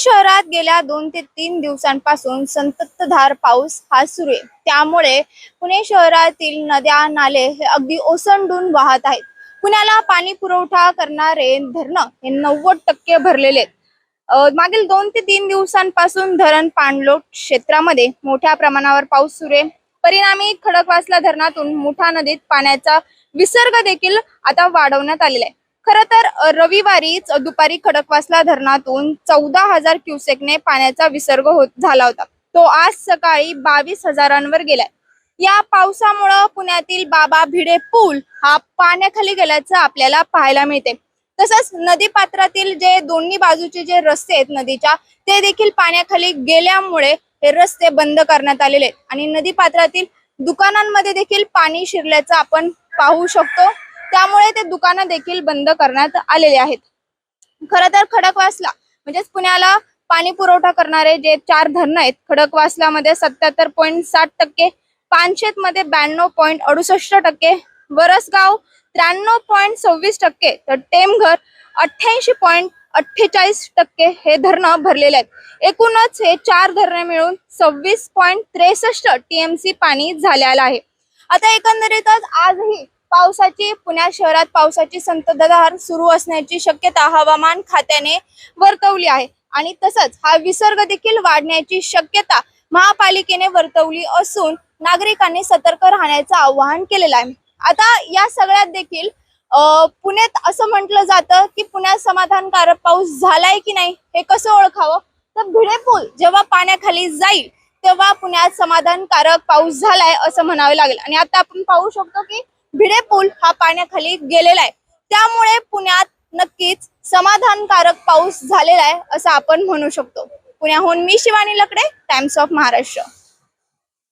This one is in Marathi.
शहरात गेल्या दोन ते तीन दिवसांपासून संततधार पाऊस हा सुरू आहे. त्यामुळे पुणे शहरातील नद्या नाले हे अगदी ओसंडून वाहत आहेत. पुण्याला पाणी पुरवठा करणारे धरणं हे नव्वद टक्के भरलेले आहेत. मागील दोन ते तीन दिवसांपासून धरण पाणलोट क्षेत्रामध्ये मोठ्या प्रमाणावर पाऊस सुरू आहे. परिणामी खडकवासला धरणातून मुठा नदीत पाण्याचा विसर्ग देखील आता वाढवण्यात आलेला आहे. खर तर रविवारीच दुपारी खडकवासला धरणातून चौदा हजार क्युसेकने पाण्याचा विसर्ग होत झाला होता. तो आज सकाळी बावीस हजारांवर गेलाय. या पावसामुळं पुण्यातील बाबा भिडे पूल हा पाण्याखाली गेल्याचं आपल्याला पाहायला मिळते तसंच नदी पात्रातील जे दोन्ही बाजूचे जे रस्ते आहेत नदीच्या ते देखील पाण्याखाली गेल्यामुळे हे रस्ते बंद करण्यात आलेले आहेत. आणि नदी पात्रातील दुकानांमध्ये देखील पाणी शिरल्याचं आपण पाहू शकतो. त्यामुळे ते दुकानं देखील बंद करण्यात आलेले आहेत. खरं तर खडकवासला म्हणजेच पुण्याला पाणी पुरवठा करणारे जे चार धरणं आहेत खडकवासलामध्ये सत्याहत्तर पॉईंट साठ टक्के पानशेत मध्ये ब्याण्णव पॉईंट अडुसष्ट टक्के वरसगाव त्र्याण्णव पॉईंट सव्वीस टक्के तर टेमघर अठ्ठ्याऐंशी पॉईंट अठ्ठेचाळीस टक्के हे धरणं भरलेले आहेत. एकूणच हे चार धरणे मिळून सव्वीस पॉईंट त्रेसष्ट टीएमसी पाणी झालेलं आहे. आता एकंदरीतच आजही पावसाची पुण्या शहरात पावसाची संततधार सुरू असण्याची शक्यता हवामान खात्याने वर्तवली आहे. आणि तसंच हा विसर्ग देखील वाढण्याची शक्यता महापालिकेने वर्तवली असून नागरिकांनी सतर्क राहण्याचं आवाहन केलेलं आहे. आता या सगळ्यात देखील पुण्यात असं म्हटलं जातं की पुण्यात समाधानकारक पाऊस झालाय की नाही हे कसं ओळखावं? तर भिडे पूल जेव्हा पाण्याखाली जाईल तेव्हा पुण्यात समाधानकारक पाऊस झालाय असं म्हणावे लागेल. आणि आता आपण पाहू शकतो की भिडे पूल हा पाण्याखाली गेलेला आहे. त्यामुळे पुण्यात नक्कीच समाधानकारक पाऊस झालेला आहे असं आपण म्हणू शकतो. पुण्याहून मी शिवानी लकडे टाइम्स ऑफ महाराष्ट्र